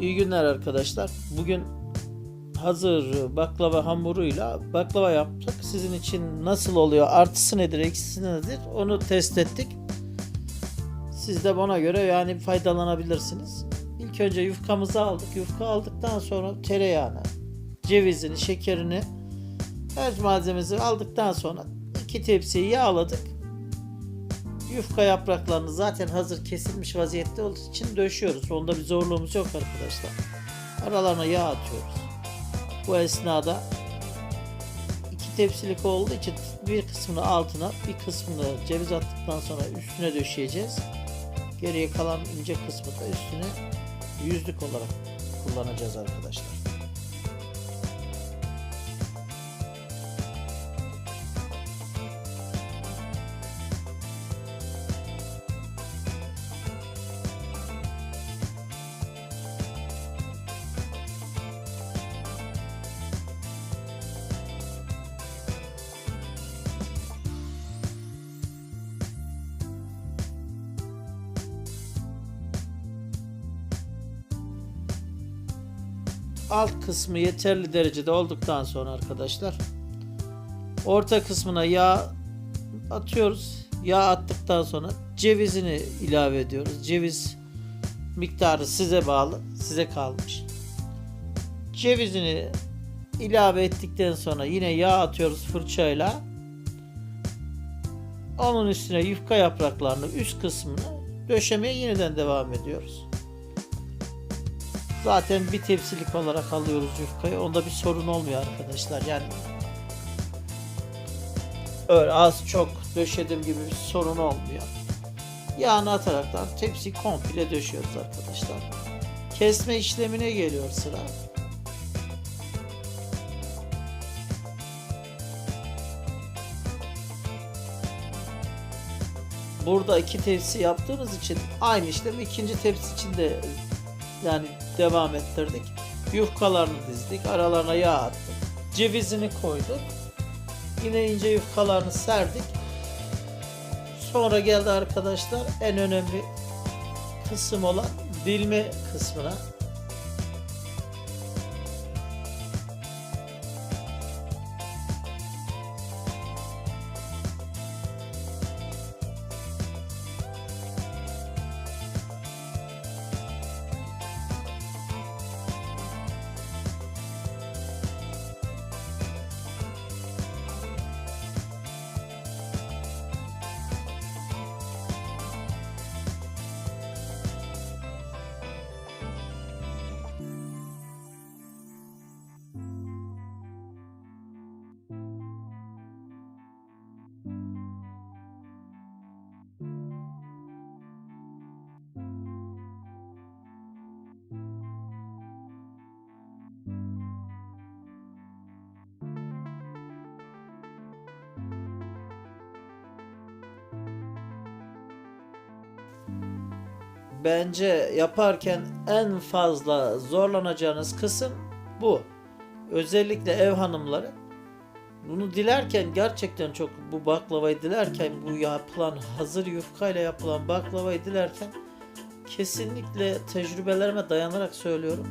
İyi günler arkadaşlar. Bugün hazır baklava hamuruyla baklava yaptık. Sizin için nasıl oluyor? Artısı nedir, eksisi nedir? Onu test ettik. Siz de bana göre yani faydalanabilirsiniz. İlk önce yufkamızı aldık. Yufka aldıktan sonra tereyağını, cevizini, şekerini her malzememizi aldıktan sonra iki tepsiyi yağladık. Yufka yapraklarını zaten hazır kesilmiş vaziyette olduğu için döşüyoruz. Onda bir zorluğumuz yok arkadaşlar. Aralarına yağ atıyoruz. Bu esnada iki tepsilik olduğu için bir kısmını altına bir kısmını ceviz attıktan sonra üstüne döşeyeceğiz. Geriye kalan ince kısmı da üstüne yüzlük olarak kullanacağız arkadaşlar. Alt kısmı yeterli derecede olduktan sonra arkadaşlar orta kısmına yağ atıyoruz. Yağ attıktan sonra cevizini ilave ediyoruz. Ceviz miktarı size bağlı, size kalmış. Cevizini ilave ettikten sonra yine yağ atıyoruz fırçayla. Onun üstüne yufka yapraklarını üst kısmını döşemeye yeniden devam ediyoruz. Zaten bir tepsilik olarak alıyoruz yufkayı. Onda bir sorun olmuyor arkadaşlar. Yani öyle az çok döşedim gibi bir sorun olmuyor. Yağını ataraktan tepsi komple döşüyoruz arkadaşlar. Kesme işlemine geliyor sıra. Burada iki tepsi yaptığımız için aynı işlemi ikinci tepsi için de yani devam ettirdik. Yufkalarını dizdik. Aralarına yağ attık. Cevizini koyduk. Yine ince yufkalarını serdik. Sonra geldi arkadaşlar en önemli kısım olan dilme kısmına. Bence yaparken en fazla zorlanacağınız kısım bu. Özellikle ev hanımları bunu dilerken gerçekten çok bu baklavayı dilerken bu yapılan hazır yufkayla yapılan baklavayı dilerken kesinlikle tecrübelerime dayanarak söylüyorum.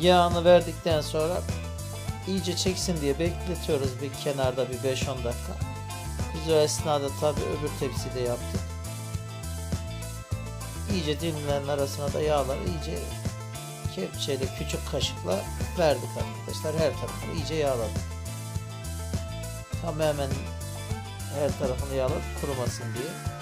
Yağını verdikten sonra iyice çeksin diye bekletiyoruz bir kenarda bir 5-10 dakika. Biz o esnada tabi öbür tepside yaptık. İyice dilimlerin arasına da yağları iyice kepçeyle küçük kaşıkla verdik arkadaşlar. Her tarafını iyice yağladık. Tamamen her tarafını yağladık kurumasın diye.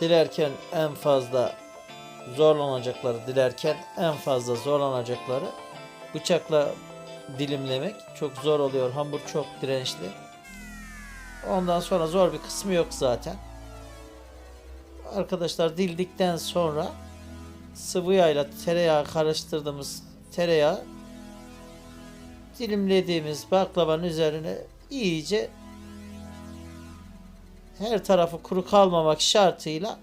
Dilerken en fazla zorlanacakları dilerken en fazla zorlanacakları bıçakla dilimlemek çok zor oluyor. Hamur çok dirençli. Ondan sonra zor bir kısmı yok zaten. Arkadaşlar dildikten sonra sıvı yağla tereyağı karıştırdığımız tereyağı dilimlediğimiz baklavanın üzerine iyice her tarafı kuru kalmamak şartıyla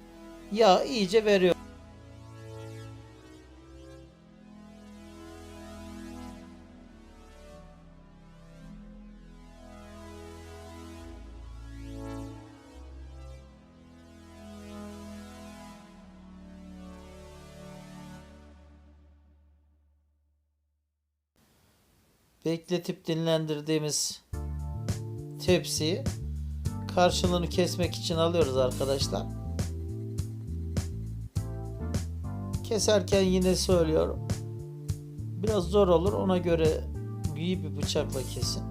yağ iyice veriyor. Bekletip dinlendirdiğimiz tepsiyi karşılığını kesmek için alıyoruz arkadaşlar. Keserken yine söylüyorum. Biraz zor olur. Ona göre büyük bir bıçakla kesin.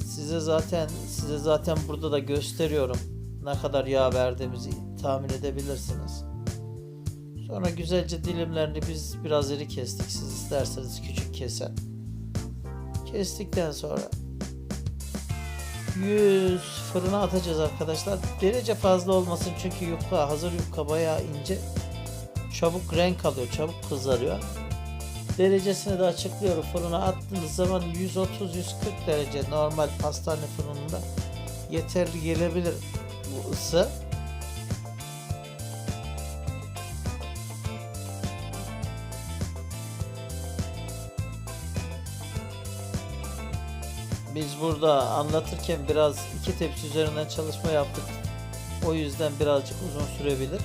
Size zaten size zaten burada da gösteriyorum. Ne kadar yağ verdiğimizi tahmin edebilirsiniz. Sonra güzelce dilimlerini biz biraz iri kestik. Siz isterseniz küçük kesen. Kestikten sonra 100 fırına atacağız arkadaşlar. Derece fazla olmasın çünkü yufka hazır yufka bayağı ince. Çabuk renk alıyor, çabuk kızarıyor. Derecesini de açıklıyorum. Fırına attığınız zaman 130-140 derece normal pastane fırınında yeterli gelebilir bu ısı. Biz burada anlatırken biraz iki tepsi üzerinden çalışma yaptık. O yüzden birazcık uzun sürebilir.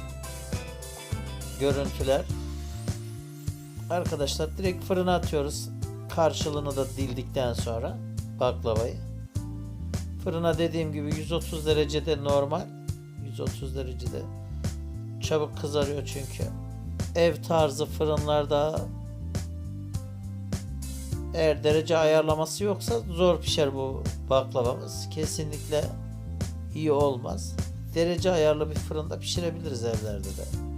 Görüntüler. Arkadaşlar direkt fırına atıyoruz. Karşılığını da dildikten sonra baklavayı. Fırına dediğim gibi 130 derecede normal. 130 derecede çabuk kızarıyor çünkü. Ev tarzı fırınlarda eğer derece ayarlaması yoksa zor pişer bu baklavamız. Kesinlikle iyi olmaz. Derece ayarlı bir fırında pişirebiliriz evlerde de.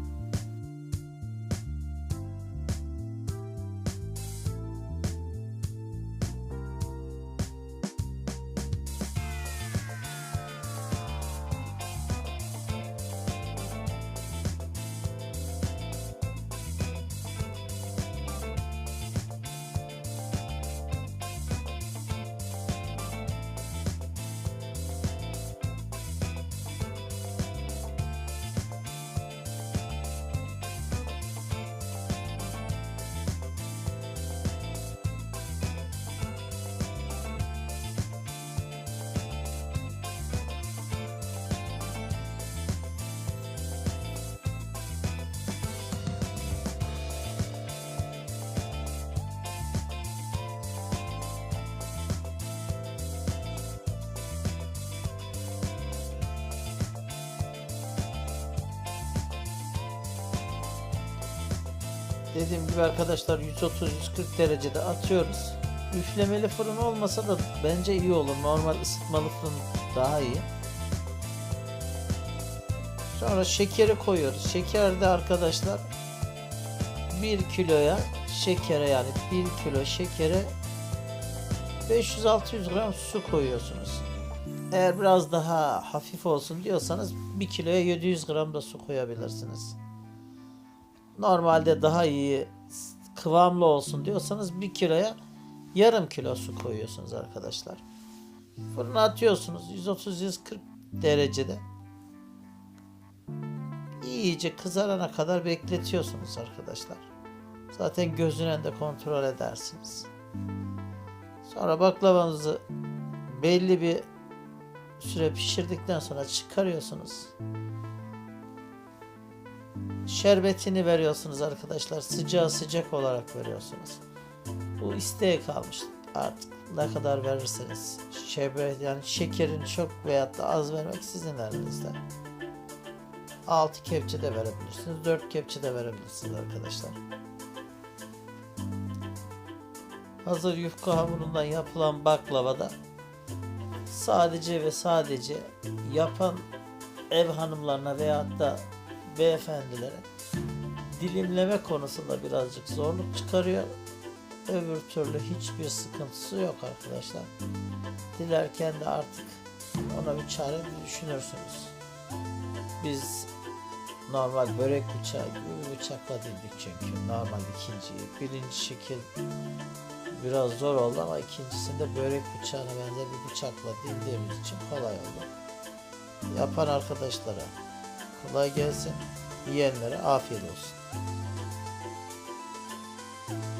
Dediğim gibi arkadaşlar 130-140 derecede atıyoruz. Üflemeli fırın olmasa da bence iyi olur. Normal ısıtmalı fırın daha iyi. Sonra şekeri koyuyoruz. Şeker de arkadaşlar 1 kiloya şekere yani 1 kilo şekere 500-600 gram su koyuyorsunuz. Eğer biraz daha hafif olsun diyorsanız 1 kiloya 700 gram da su koyabilirsiniz. Normalde daha iyi kıvamlı olsun diyorsanız 1 kiloya yarım kilo su koyuyorsunuz arkadaşlar. Fırına atıyorsunuz 130-140 derecede. İyice kızarana kadar bekletiyorsunuz arkadaşlar. Zaten gözüne de kontrol edersiniz. Sonra baklavanızı belli bir süre pişirdikten sonra çıkarıyorsunuz. Şerbetini veriyorsunuz arkadaşlar. Sıcağı sıcak olarak veriyorsunuz. Bu isteğe kalmış. Artık ne kadar verirseniz. Şerbet yani şekerin çok veyahut da az vermek sizin elinizde. 6 kepçe de verebilirsiniz. 4 kepçe de verebilirsiniz arkadaşlar. Hazır yufka hamurundan yapılan baklavada sadece ve sadece yapan ev hanımlarına veyahut da beyefendilere dilimleme konusunda birazcık zorluk çıkarıyor. Öbür türlü hiçbir sıkıntısı yok arkadaşlar. Dilerken de artık ona bir çare düşünürsünüz. Biz normal börek bıçağı gibi bir bıçakla dildik çünkü normal ikinciyi. Birinci şekil biraz zor oldu ama ikincisinde börek bıçağına benzer bir bıçakla dildiğimiz için kolay oldu. Yapan arkadaşlara kolay gelsin. Yiyenlere afiyet olsun.